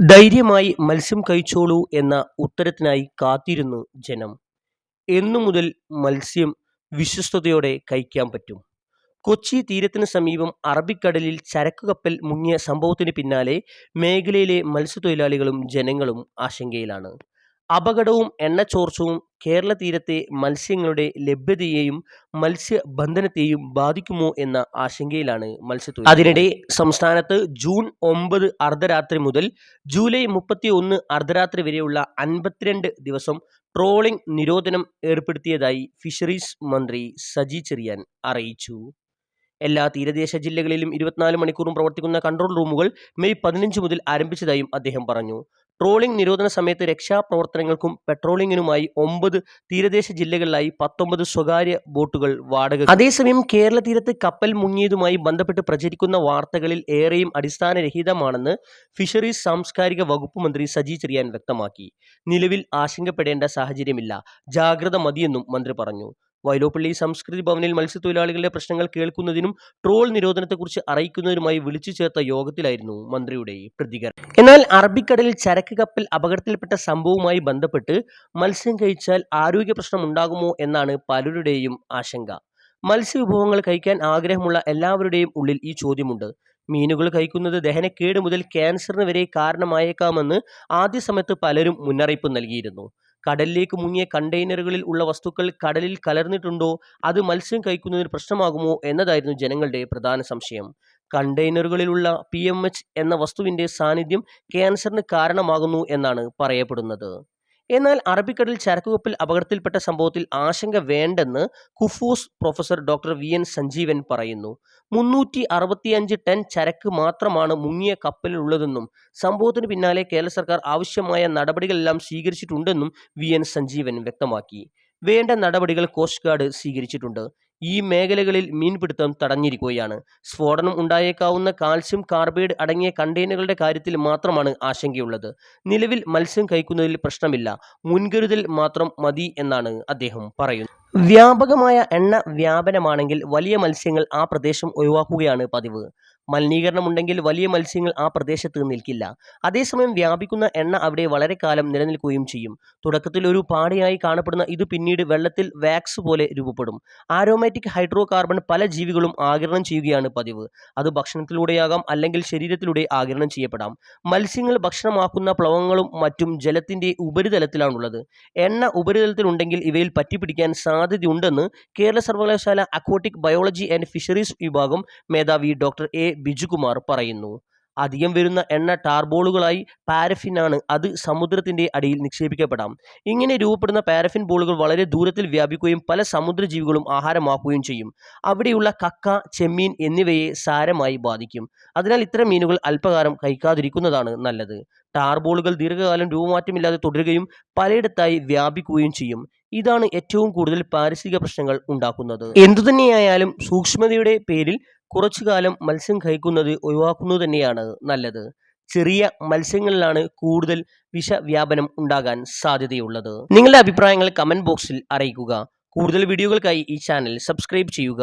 ധൈര്യമായി മത്സ്യം കഴിച്ചോളൂ എന്ന ഉത്തരത്തിനായി കാത്തിരുന്നു ജനം. എന്നു മുതൽ മത്സ്യം വിശ്വസ്തയോടെ കഴിക്കാൻ പറ്റും. കൊച്ചി തീരത്തിന് സമീപം അറബിക്കടലിൽ ചരക്ക് കപ്പൽ മുങ്ങിയ സംഭവത്തിന് പിന്നാലെ മേഖലയിലെ മത്സ്യത്തൊഴിലാളികളും ജനങ്ങളും ആശങ്കയിലാണ്. അപകടവും എണ്ണച്ചോർച്ചവും കേരള തീരത്തെ മത്സ്യങ്ങളുടെ ലഭ്യതയെയും മത്സ്യബന്ധനത്തെയും ബാധിക്കുമോ എന്ന ആശങ്കയിലാണ് മത്സ്യത്തു അതിനിടെ സംസ്ഥാനത്ത് ജൂൺ ഒമ്പത് അർദ്ധരാത്രി മുതൽ ജൂലൈ മുപ്പത്തി ഒന്ന് അർദ്ധരാത്രി വരെയുള്ള അൻപത്തിരണ്ട് ദിവസം ട്രോളിംഗ് നിരോധനം ഏർപ്പെടുത്തിയതായി ഫിഷറീസ് മന്ത്രി സജി ചെറിയാൻ അറിയിച്ചു. എല്ലാ തീരദേശ ജില്ലകളിലും ഇരുപത്തിനാല് മണിക്കൂറും പ്രവർത്തിക്കുന്ന കൺട്രോൾ റൂമുകൾ മെയ് പതിനഞ്ച് മുതൽ ആരംഭിച്ചതായും അദ്ദേഹം പറഞ്ഞു. ട്രോളിംഗ് നിരോധന സമയത്ത് രക്ഷാപ്രവർത്തനങ്ങൾക്കും പെട്രോളിംഗിനുമായി ഒമ്പത് തീരദേശ ജില്ലകളിലായി പത്തൊമ്പത് സ്വകാര്യ ബോട്ടുകൾ വാടക അതേസമയം കേരള തീരത്ത് കപ്പൽ മുങ്ങിയതുമായി ബന്ധപ്പെട്ട് പ്രചരിക്കുന്ന വാർത്തകളിൽ ഏറെയും അടിസ്ഥാനരഹിതമാണെന്ന് ഫിഷറീസ് സാംസ്കാരിക വകുപ്പ് മന്ത്രി സജി ചെറിയാൻ വ്യക്തമാക്കി. നിലവിൽ ആശങ്കപ്പെടേണ്ട സാഹചര്യമില്ല. ജാഗ്രത മതിയെന്നും മന്ത്രി പറഞ്ഞു. വൈലോപ്പള്ളി സംസ്കൃതി ഭവനിൽ മത്സ്യത്തൊഴിലാളികളുടെ പ്രശ്നങ്ങൾ കേൾക്കുന്നതിനും ട്രോൾ നിരോധനത്തെക്കുറിച്ച് അറിയിക്കുന്നതിനുമായി വിളിച്ചു ചേർത്ത യോഗത്തിലായിരുന്നു മന്ത്രിയുടെ പ്രതികരണം. എന്നാൽ അറബിക്കടലിൽ ചരക്ക് കപ്പൽ അപകടത്തിൽപ്പെട്ട സംഭവവുമായി ബന്ധപ്പെട്ട് മത്സ്യം കഴിച്ചാൽ ആരോഗ്യ ഉണ്ടാകുമോ എന്നാണ് പലരുടെയും ആശങ്ക. മത്സ്യവിഭവങ്ങൾ കഴിക്കാൻ ആഗ്രഹമുള്ള എല്ലാവരുടെയും ഉള്ളിൽ ഈ ചോദ്യമുണ്ട്. മീനുകൾ കഴിക്കുന്നത് ദഹനക്കേട് മുതൽ ക്യാൻസറിന് വരെ കാരണമായേക്കാമെന്ന് ആദ്യ സമയത്ത് പലരും മുന്നറിയിപ്പ് നൽകിയിരുന്നു. കടലിലേക്ക് മുങ്ങിയ കണ്ടെയ്നറുകളിൽ ഉള്ള വസ്തുക്കൾ കടലിൽ കലർന്നിട്ടുണ്ടോ? അത് മത്സ്യം കഴിക്കുന്നതിന് പ്രശ്നമാകുമോ? എന്നതായിരുന്നു ജനങ്ങളുടെ പ്രധാന സംശയം. കണ്ടെയ്നറുകളിലുള്ള പി എന്ന വസ്തുവിന്റെ സാന്നിധ്യം ക്യാൻസറിന് കാരണമാകുന്നു എന്നാണ് പറയപ്പെടുന്നത്. എന്നാൽ അറബിക്കടൽ ചരക്കുകപ്പിൽ അപകടത്തിൽപ്പെട്ട സംഭവത്തിൽ ആശങ്ക വേണ്ടെന്ന് KUFOS professor doctor V N Sanjeevan പറയുന്നു. മുന്നൂറ്റി അറുപത്തിയഞ്ച് ടൺ ചരക്ക് മാത്രമാണ് മുങ്ങിയ കപ്പലിലുള്ളതെന്നും സംഭവത്തിന് പിന്നാലെ കേരള സർക്കാർ ആവശ്യമായ നടപടികളെല്ലാം സ്വീകരിച്ചിട്ടുണ്ടെന്നും വി എൻ സഞ്ജീവൻ വ്യക്തമാക്കി. വേണ്ട നടപടികൾ കോസ്റ്റ് ഗാർഡ് സ്വീകരിച്ചിട്ടുണ്ട്. ഈ മേഖലകളിൽ മീൻപിടുത്തം തടഞ്ഞിരിക്കുകയാണ്. സ്ഫോടനം ഉണ്ടായേക്കാവുന്ന കാൽസ്യം കാർബൈഡ് അടങ്ങിയ കണ്ടെയ്നറുകളുടെ കാര്യത്തിൽ മാത്രമാണ് ആശങ്കയുള്ളത്. നിലവിൽ മത്സ്യം കഴിക്കുന്നതിൽ പ്രശ്നമില്ല. മുൻകരുതൽ മാത്രം മതി എന്നാണ് അദ്ദേഹം പറയുന്നത്. വ്യാപകമായ എണ്ണ വ്യാപനമാണെങ്കിൽ വലിയ മത്സ്യങ്ങൾ ആ പ്രദേശം ഒഴിവാക്കുകയാണ് പതിവ്. മലിനീകരണമുണ്ടെങ്കിൽ വലിയ മത്സ്യങ്ങൾ ആ പ്രദേശത്ത് നിൽക്കില്ല. അതേസമയം വ്യാപിക്കുന്ന എണ്ണ അവിടെ വളരെ കാലം നിലനിൽക്കുകയും ചെയ്യും. തുടക്കത്തിൽ ഒരു പാടയായി കാണപ്പെടുന്ന ഇത് പിന്നീട് വെള്ളത്തിൽ വാക്സ് പോലെ രൂപപ്പെടും. ആരോമാറ്റിക് ഹൈഡ്രോ കാർബൺ പല ജീവികളും ആകിരണം ചെയ്യുകയാണ് പതിവ്. അത് ഭക്ഷണത്തിലൂടെയാകാം അല്ലെങ്കിൽ ശരീരത്തിലൂടെ ആകിരണം ചെയ്യപ്പെടാം. മത്സ്യങ്ങൾ ഭക്ഷണമാക്കുന്ന പ്ലവങ്ങളും മറ്റും ജലത്തിന്റെ ഉപരിതലത്തിലാണുള്ളത്. എണ്ണ ഉപരിതലത്തിലുണ്ടെങ്കിൽ ഇവയിൽ പറ്റിപ്പിടിക്കാൻ സാധ്യതയുണ്ടെന്ന് കേരള സർവകലാശാല അക്വാട്ടിക് ബയോളജി ആൻഡ് ഫിഷറീസ് വിഭാഗം മേധാവി ഡോക്ടർ എ ബിജുകുമാർ പറയുന്നു. അധികം വരുന്ന എണ്ണ ടാർബോളുകളായി ആണ്. അത് സമുദ്രത്തിന്റെ അടിയിൽ നിക്ഷേപിക്കപ്പെടാം. ഇങ്ങനെ രൂപപ്പെടുന്ന പാരഫിൻ ബോളുകൾ വളരെ ദൂരത്തിൽ വ്യാപിക്കുകയും പല സമുദ്രജീവികളും ആഹാരമാക്കുകയും ചെയ്യും. അവിടെയുള്ള കക്ക ചെമ്മീൻ എന്നിവയെ സാരമായി ബാധിക്കും. അതിനാൽ ഇത്തരം മീനുകൾ അല്പകാലം കഴിക്കാതിരിക്കുന്നതാണ് നല്ലത്. ടാർബോളുകൾ ദീർഘകാലം രൂപമാറ്റമില്ലാതെ തുടരുകയും പലയിടത്തായി വ്യാപിക്കുകയും ചെയ്യും. ഇതാണ് ഏറ്റവും കൂടുതൽ പാരിസ്ഥിതിക പ്രശ്നങ്ങൾ ഉണ്ടാക്കുന്നത്. എന്തുതന്നെയായാലും സൂക്ഷ്മതയുടെ പേരിൽ കുറച്ചു കാലം മത്സ്യം കഴിക്കുന്നത് ഒഴിവാക്കുന്നത് തന്നെയാണ് നല്ലത്. ചെറിയ മത്സ്യങ്ങളിലാണ് കൂടുതൽ വിഷവ്യാപനം ഉണ്ടാകാൻ സാധ്യതയുള്ളത്. നിങ്ങളുടെ അഭിപ്രായങ്ങൾ കമന്റ് ബോക്സിൽ അറിയിക്കുക. കൂടുതൽ വീഡിയോകൾക്കായി ഈ ചാനൽ സബ്സ്ക്രൈബ് ചെയ്യുക.